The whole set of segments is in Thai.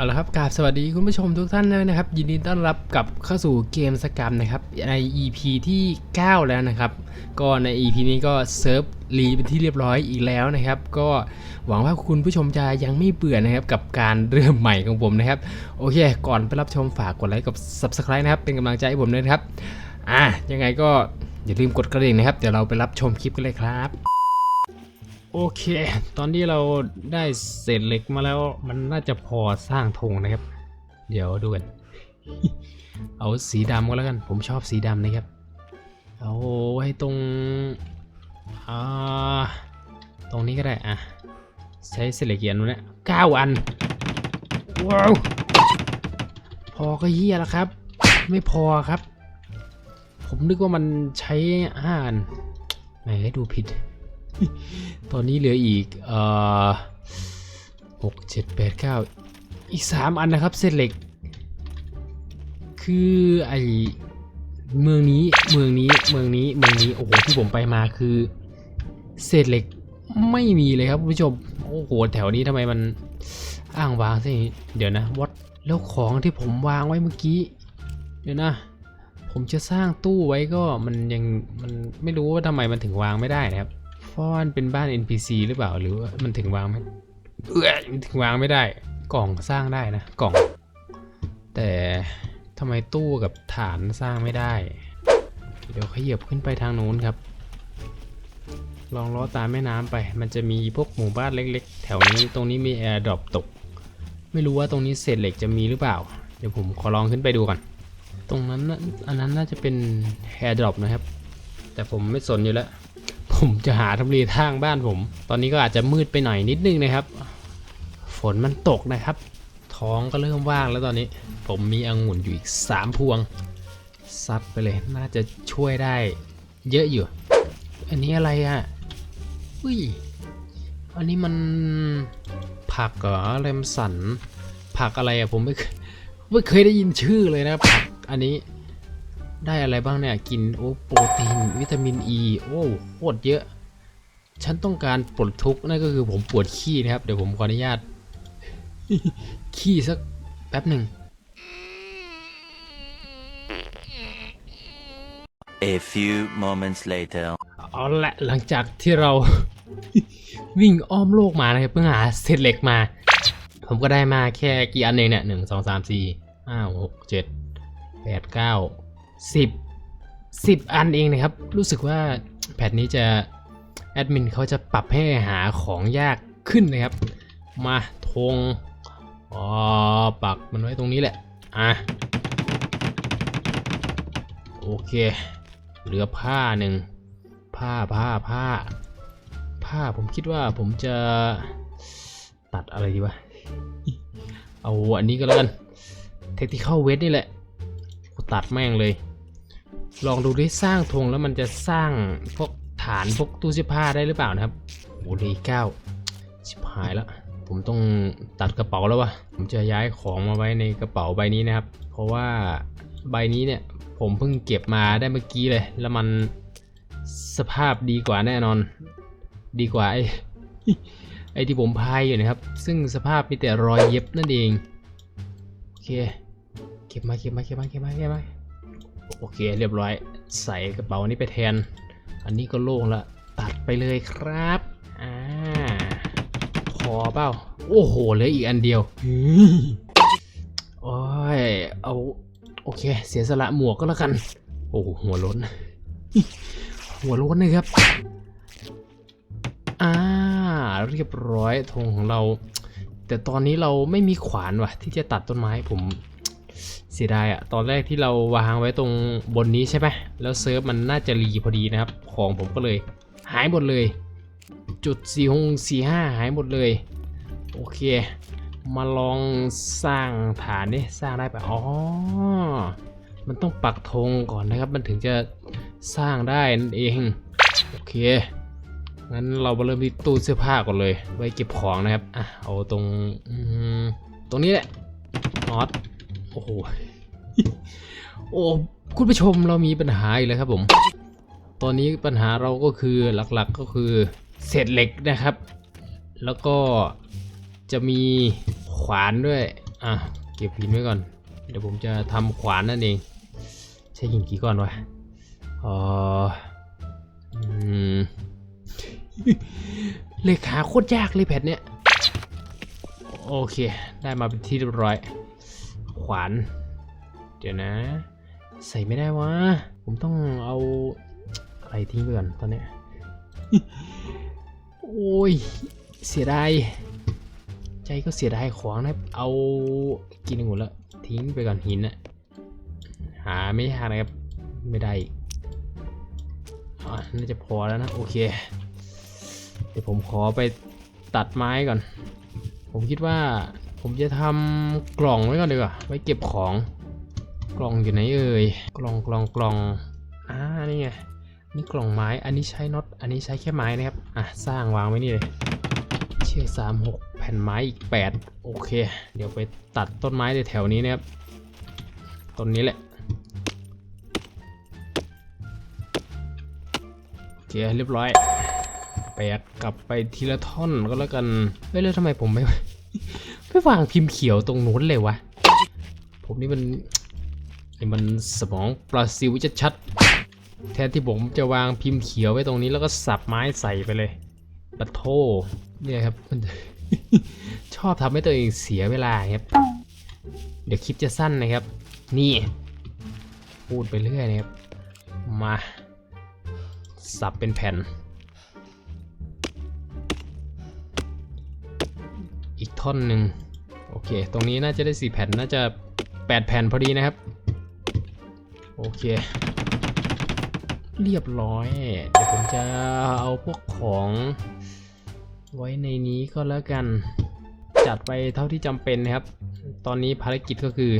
เอาละครับกราบสวัสดีคุณผู้ชมทุกท่านเลยนะครับ ยินดีต้อนรับกับเข้าสู่เกมสกรรมนะครับใน EP ที่ 9 แล้วนะครับ ก็ใน EP นี้ก็เซิร์ฟรีเป็นที่เรียบร้อยอีกแล้วนะครับ ก็หวังว่าคุณผู้ชมจะยังไม่เบื่อนะครับกับการเริ่มใหม่ของผมนะครับ โอเค ก่อนไปรับชมฝากกดไลค์กับ Subscribe นะครับ เป็นกำลังใจให้ผมด้วยนะครับ อะยังไงก็อย่าลืมกดกระดิ่งนะครับ เดี๋ยวเราไปรับชมคลิปกันเลยครับ โอเค ตอนที่เราได้เศษเหล็กมาแล้ว มันน่าจะพอสร้างธงนะครับ เดี๋ยวดูกัน เอาสีดำก็แล้วกัน ผมชอบสีดำนะครับ เอาไว้ตรง อ่า ตรงนี้ก็ได้ อะ ใช้เศษเหล็กเกียนนู้นเนี่ยเก้าอัน ว้าว พอก็เฮียแล้วครับ ไม่พอครับ ผมนึกว่ามันใช้ห้าอันไหนให้ดูผิด ตอนนี้เหลืออีกเอ่อหกเจ็ดแปดเก้าอีกสามอันนะครับเส้นเหล็ก คือไอเมืองนี้เมืองนี้เมืองนี้เมืองนี้โอ้โหที่ผมไปมาคือเศษเหล็กไม่มีเลยครับผู้ชมโอ้โหแถวนี้ทำไมมันอ้างวางสิเดี๋ยวนะวัดแล้วของที่ผมวางไว้เมื่อกี้ เดี๋ยวนะ ผมจะสร้างตู้ไว้ก็มันยังมันไม่รู้ว่าทำไมมันถึงวางไม่ได้นะครับ เพราะว่ามันเป็นบ้าน NPC หรือเปล่าหรือว่ามันถึงวางไม่เอ้ยมันถึงวางไม่ได้ กล่องสร้างได้นะกล่อง แต่ทำไมตู้กับฐานสร้างไม่ได้ เดี๋ยวขยับขึ้นไปทางนู้นครับ ลองล้อตามแม่น้ำไป มันจะมีพวกหมู่บ้านเล็ก ๆ แถวนี้ตรงนี้มีแอร์ดรอปตก ไม่รู้ว่าตรงนี้เศษเหล็กจะมีหรือเปล่า เดี๋ยวผมขอลองขึ้นไปดูก่อน ตรงนั้นน่ะอันนั้นน่าจะเป็นแอร์ดรอปนะครับ แต่ผมไม่สนอยู่แล้ว ผมจะหาทำเลทางบ้านผม ตอนนี้ก็อาจจะมืดไปหน่อยนิดนึงนะครับ ฝนมันตกนะครับ ท้องก็เริ่มว่างแล้วตอนนี้ ผมมีองุ่นอยู่อีก 3 พวง ซัดไปเลย น่าจะช่วยได้เยอะอยู่ อันนี้อะไรอะ อุ้ย อันนี้มันผักเหรอแรมสัน ผักอะไรอะผมไม่เคยไม่เคยได้ยินชื่อเลยนะผักอันนี้ ได้อะไรบ้างเนี่ย กินโอ้โปรตีน วิตามินอ e, ีโอ้โคตรเยอะ ฉันต้องการปลดทุกข์นั่นก็คือผมปวดขี้นะครับ เดี๋ยวผมขออนุญาต ขี้สักแป๊บหนึ่ง A few moments later. เอาละหลังจากที่เรา วิ่งอ้อมโลกมานะครับเพื่อหาเศษเหล็กมา ผมก็ได้มาแค่กี่อันเองเนี่ยหนึ่งสองสามสี่ห้าหกเจ็ดแปดเก้า สิบสิบอันเองนะครับ รู้สึกว่าแพทนี้จะแอดมินเขาจะปรับให้หาของยากขึ้นนะครับ มาธงอ๋อปักมันไว้ตรงนี้แหละ อะ โอเค เหลือผ้าหนึ่ง ผ้าผ้าผ้า ผ้าผมคิดว่าผมจะตัดอะไรดีวะ เอาอันนี้ก็แล้วกัน เทคนิคเข้าเวทนี่แหละ ตัดแม่งเลย ลองดูดิสร้างธงแล้วมันจะสร้างพวกฐานพวกตู้เสื้อผ้าได้หรือเปล่านะครับโอ้ดีเก้าชิบหายแล้วผมต้องตัดกระเป๋าแล้ววะผมจะย้ายของมาไว้ในกระเป๋าใบนี้นะครับ เพราะว่าใบนี้เนี่ยผมเพิ่งเก็บมาได้เมื่อกี้เลย แล้วมันสภาพดีกว่าแน่นอน ดีกว่าไอ้ไอ้ที่ผมพายอยู่นะครับ ซึ่งสภาพมีแต่รอยเย็บนั่นเอง โอเค เก็บมาเก็บมาเก็บมาเก็บมาเก็บมา โอเคเรียบร้อยใส่กระเป๋านี้ไปแทน อันนี้ก็โล่งละตัดไปเลยครับอ่าพอเปล่าโอ้โหเหลืออีกอันเดียวโอ้ยเอาโอเค เสียสละหมวกก็แล้วกัน โอ้หหัวล้น หัวล้นนะครับอ่าเรียบร้อยธงของเรา แต่ตอนนี้เราไม่มีขวานว่ะ ที่จะตัดต้นไม้ผม เสียดายอะตอนแรกที่เราวางไว้ตรงบนนี้ใช่ไหมแล้วเซิร์ฟมันน่าจะรีพอดีนะครับ ของผมก็เลย หายหมดเลย จุดสี่หงสี่ห้าหายหมดเลย โอเค มาลองสร้างฐานนี่สร้างได้ปะอ๋อ มันต้องปักธงก่อนนะครับ มันถึงจะสร้างได้นั่นเอง โอเค งั้นเรามาเริ่มที่ตู้เสื้อผ้าก่อนเลย ไว้เก็บของนะครับ อะ เอาตรงตรงนี้แหละน็อต อ้โห โอ้ คุณผู้ชมเรามีปัญหาอีกแล้วครับผม ตอนนี้ปัญหาเราก็คือหลักๆก็คือเศษเหล็กนะครับ แล้วก็จะมีขวานด้วย อะ เก็บหินไว้ก่อน เดี๋ยวผมจะทำขวานนั่นเอง ใช้หินกี่ก้อนวะอ๋ออืมเลขาโคตรยากเลยแพทเนี้ยโอเค ได้มาเป็นที่เรียบร้อย ขวาน เดี๋ยวนะ ใส่ไม่ได้วะ ผมต้องเอาอะไรทิ้งไปก่อนตอนนี้ โอ้ย เสียดาย ใจก็เสียดายของนะ เอากินหมดแล้ว ทิ้งไปก่อนหินนะหาไม่ยากนะครับ ไม่ได้อีกอะน่าจะพอแล้วนะ โอเค เดี๋ยวผมขอไปตัดไม้ก่อน ผมคิดว่า ผมจะทำกล่องไว้ก่อนดีกว่าไว้เก็บของ กล่องอยู่ไหนเอ่ย กล่องกล่องกล่องอ่านี่ไง นี่กล่องไม้ อันนี้ใช้น็อต อันนี้ใช้แค่ไม้นะครับ อะ สร้างวางไว้นี่เลย เชือกสามหกแผ่นไม้อีกแปดโอเค เดี๋ยวไปตัดต้นไม้ในแถวนี้นะครับ ต้นนี้แหละ โอเค เรียบร้อยแปดกลับไปทีละท่อนก็แล้วกัน เฮ้ยแล้วทำไมผมไม่ ไม่วางพิมพ์เขียวตรงนู้นเลยวะ ผมนี่มันนี่มันสมองปลาซิวจะชัดๆแทนที่ผมจะวางพิมพ์เขียวไว้ตรงนี้แล้วก็สับไม้ใส่ไปเลยปะโทเนี่ยครับมันชอบทำให้ตัวเองเสียเวลาครับ เดี๋ยวคลิปจะสั้นนะครับ นี่ พูดไปเรื่อยนะครับ มา สับเป็นแผ่น อีกท่อนหนึ่งโอเค ตรงนี้น่าจะได้สี่แผ่น น่าจะแปดแผ่นพอดีนะครับ โอเค เรียบร้อย เดี๋ยวผมจะเอาพวกของไว้ในนี้ก็แล้วกัน จัดไปเท่าที่จำเป็นนะครับ ตอนนี้ภารกิจก็คือ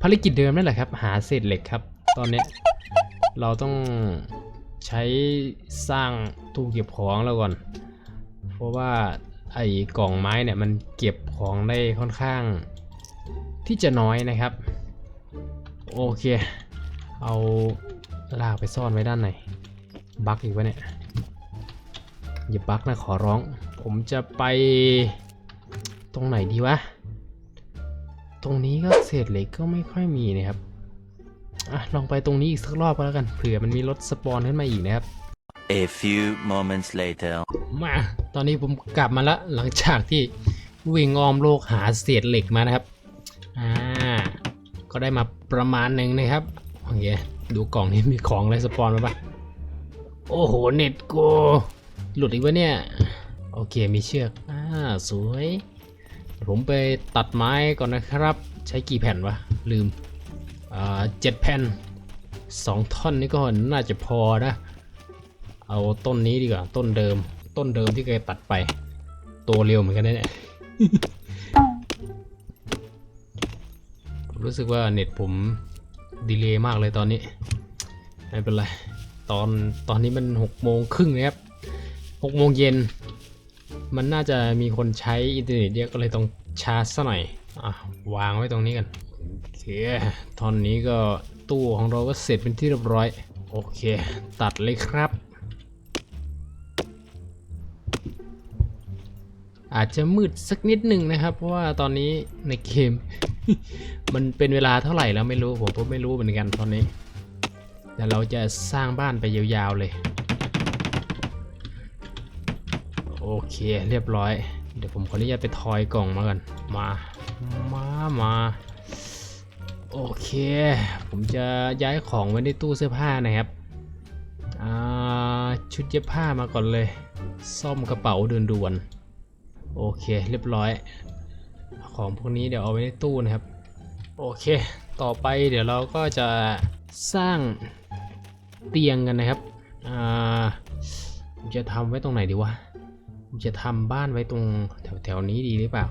ภารกิจเดิมนั่นแหละครับ หาเศษเหล็กครับ ตอนนี้เราต้องใช้สร้างตู้เก็บของแล้วก่อน เพราะว่า ไอ้กล่องไม้เนี่ยมันเก็บของได้ค่อนข้าง ที่จะน้อยนะครับ โอเค เอาลากไปซ่อนไว้ด้านไหนบักอีกวะเนี่ยอย่าบักนะขอร้อง ผมจะไปตรงไหนดีวะ ตรงนี้ก็เศษเหล็กก็ไม่ค่อยมีนะครับอะลองไปตรงนี้อีกสักรอบก็แล้วกันเผื่อมันมีรถสปอนขึ้นมาอีกนะครับ A few moments later. มา ตอนนี้ผมกลับมาแล้วหลังจากที่วิ่งอ้อมโลกหาเศษเหล็กมานะครับ อ่า ก็ได้มาประมาณหนึ่งนะครับโอเคดูกล่องนี้มีของอะไรสปอนมาปะโอ้โห เน็ตกูหลุดอีกวะเนี่ย โอเค มีเชือก อ่า สวย ผมไปตัดไม้ก่อนนะครับ ใช้กี่แผ่นวะ ลืม อ่าเจ็ดแผ่นสองท่อนนี่ก็น่าจะพอนะ เอาต้นนี้ดีกว่า ต้นเดิม ต้นเดิมที่เคยตัดไปโตเร็วเหมือนกันนะเนี่ยผมรู้สึกว่าเน็ตผมดีเลย์มากเลยตอนนี้ ไม่เป็นไร ตอนตอนนี้มันหกโมงครึ่งนะครับหกโมงเย็น มันน่าจะมีคนใช้อินเทอร์เน็ตเยอะก็เลยต้องชาร์จซะหน่อย อะ วางไว้ตรงนี้กันโอเคตอนนี้ก็ตู้ของเราก็เสร็จเป็นที่เรียบร้อย โอเค ตัดเลยครับ อาจจะมืดสักนิดหนึ่งนะครับ เพราะว่าตอนนี้ในเกม มันเป็นเวลาเท่าไหร่แล้วไม่รู้ผมก็ไม่รู้เหมือนกันตอนนี้ แต่เราจะสร้างบ้านไปยาวๆเลย โอเคเรียบร้อย เดี๋ยวผมขออนุญาตไปทอยกล่องมากันมา มามาโอเค ผมจะย้ายของไว้ในตู้เสื้อผ้านะครับอ่าชุดเย็บผ้ามาก่อนเลย ซ่อมกระเป๋าเดินด่วนๆ โอเคเรียบร้อย ของพวกนี้เดี๋ยวเอาไว้ในตู้นะครับ โอเค ต่อไปเดี๋ยวเราก็จะสร้างเตียงกันนะครับอ่าจะทำไว้ตรงไหนดีวะจะทำบ้านไว้ตรงแถวแถวๆนี้ดีหรือเปล่า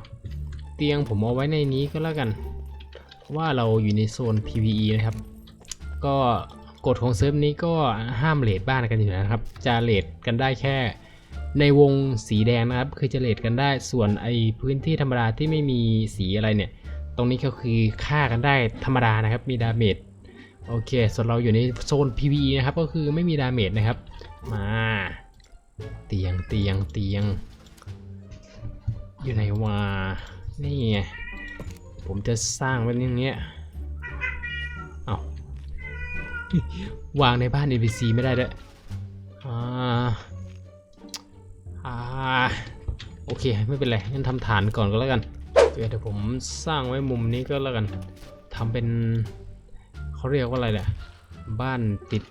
เตียงผมเอาไว้ในนี้ก็แล้วกัน เพราะว่าเราอยู่ในโซน PVE นะครับ ก็กฎของเซิร์ฟนี้ก็ห้ามเลดบ้านกันอยู่นะครับ จะเลดกันได้แค่ ในวงสีแดงนะครับคือจะเลดกันได้ ส่วนไอพื้นที่ธรรมดาที่ไม่มีสีอะไรเนี่ย ตรงนี้ก็คือฆ่ากันได้ธรรมดานะครับ มีดาเมจโอเค ส่วนเราอยู่ในโซน PVE นะครับ ก็คือไม่มีดาเมจนะครับ มา เตียงเตียงเตียง อยู่ไหนวะนี่ไงผมจะสร้างไว้อย่างเงี้ย เอาวางในบ้าน NPC ไม่ได้ด้วยอ่า อ่าโอเคไม่เป็นไรงั้นทำฐานก่อนก็แล้วกันเดี๋ยวผมสร้างไว้มุมนี้ก็แล้วกันทำเป็นเขาเรียกว่าอะไรเนี่ยบ้านติด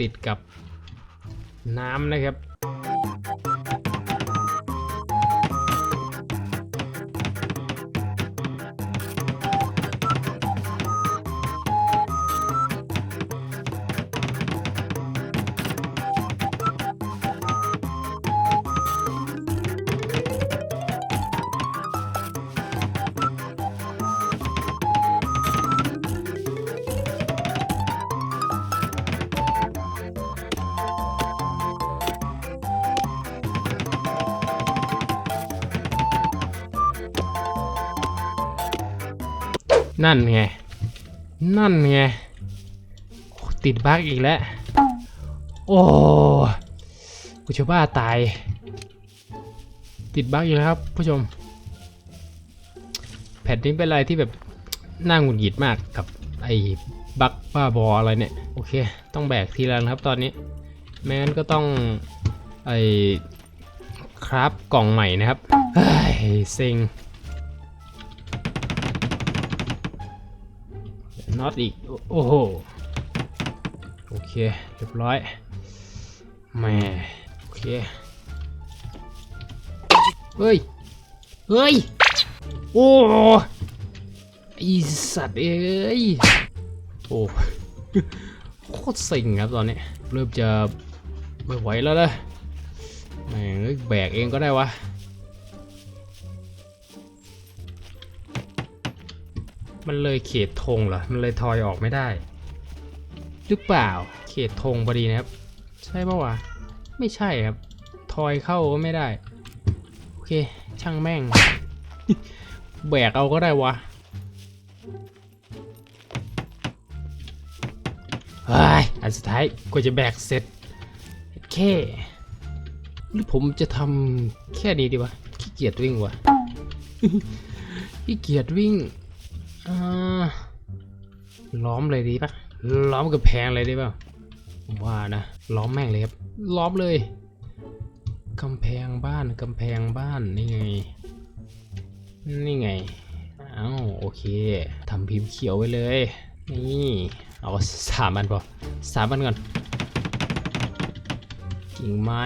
ติดกับน้ำนะครับ นั่นไง นั่นไง ติดบั๊กอีกแล้ว โอ้กูจะบ้าตาย ติดบั๊กอีกแล้วครับผู้ชมแพทนี้เป็นอะไรที่แบบน่าหงุดหงิดมากกับไอ้บั๊กบ้าบออะไรเนี่ย โอเค ต้องแบกทีละนะครับตอนนี้ ไม่งั้นก็ต้องไอ้ครับกล่องใหม่นะครับเฮ้ยเซ็ง น็อตอีก โอ้โห โอเค เรียบร้อยแหม่โอเค เฮ้ย เฮ้ย โอ้ไอสัตว์เอ้ย โอ้โคตรสิงครับตอนนี้ เริ่มจะไม่ไหวแล้วเลยแม่งเอ้ยแบกเองก็ได้วะ มันเลยเขตธงเหรอ มันเลยทอยออกไม่ได้ หรือเปล่า เขตธงพอดีนะครับ ใช่ปะวะ ไม่ใช่ครับ ทอยเข้าก็ไม่ได้ โอเค ช่างแม่ง แบกเอาก็ได้วะเฮ้ยอันสุดท้ายก็จะแบกเสร็จแค่หรือผมจะทำแค่นี้ดีวะขี้เกียจวิ่งวะขี้เกียจวิ่ง ล้อมเลยดีปะล้อมกับแพงเลยได้ป่ะว่านะ ล้อมแม่งเลยครับ ล้อมเลยกำแพงบ้านกำแพงบ้านนี่ไง นี่ไง เอ้าโอเคทำพิมพ์เขียวไว้เลย นี่ เอาสามอันพอสามอันก่อนกิ่งไม้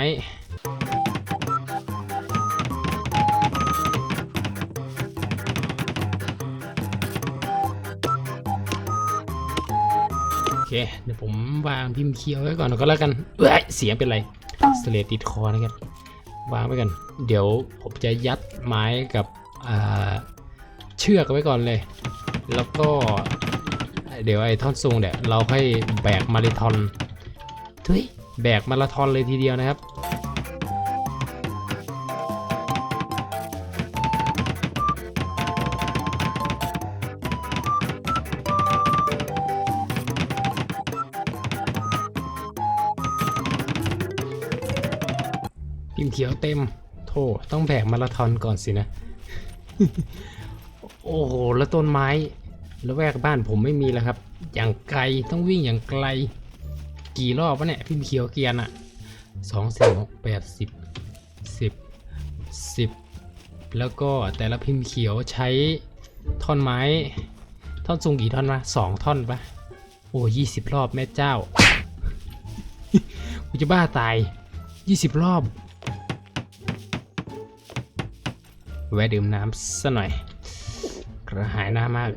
เคเดี๋ยวผมวางพิมพ์เคียวไว้ก่อนก็แล้วกันเอ้ยเสียงเป็นไรสเลดติดคอนะครับวางไว้กัน เดี๋ยวผมจะยัดไม้กับเชือกไว้ก่อนเลย แล้วก็เดี๋ยวไอ้ท่อนซุงเนี่ยเราค่อยแบกมาราธอนทุยแบกมาราธอนเลยทีเดียวนะครับ ขียวเต็มโธ่ต้องแบกมาราธอนก่อนสินะ โอ้โห แล้วต้นไม้แล้วแวกบ้านผมไม่มีแล้วครับ อย่างไกลต้องวิ่งอย่างไกล กี่รอบวะเนี่ยพิมพ์เขียวเกียน่ะสองสี่หกแปดสิบสิบสิบแล้วก็แต่ละพิมพ์เขียวใช้ท่อนไม้ ท่อนสูงกี่ท่อนวะสองท่อนปะโอ้ยี่สิบรอบแม่เจ้ากูจะบ้าตายยี่สิบรอบ แวะดื่มน้ำสักหน่อย กระหายน้ำมาก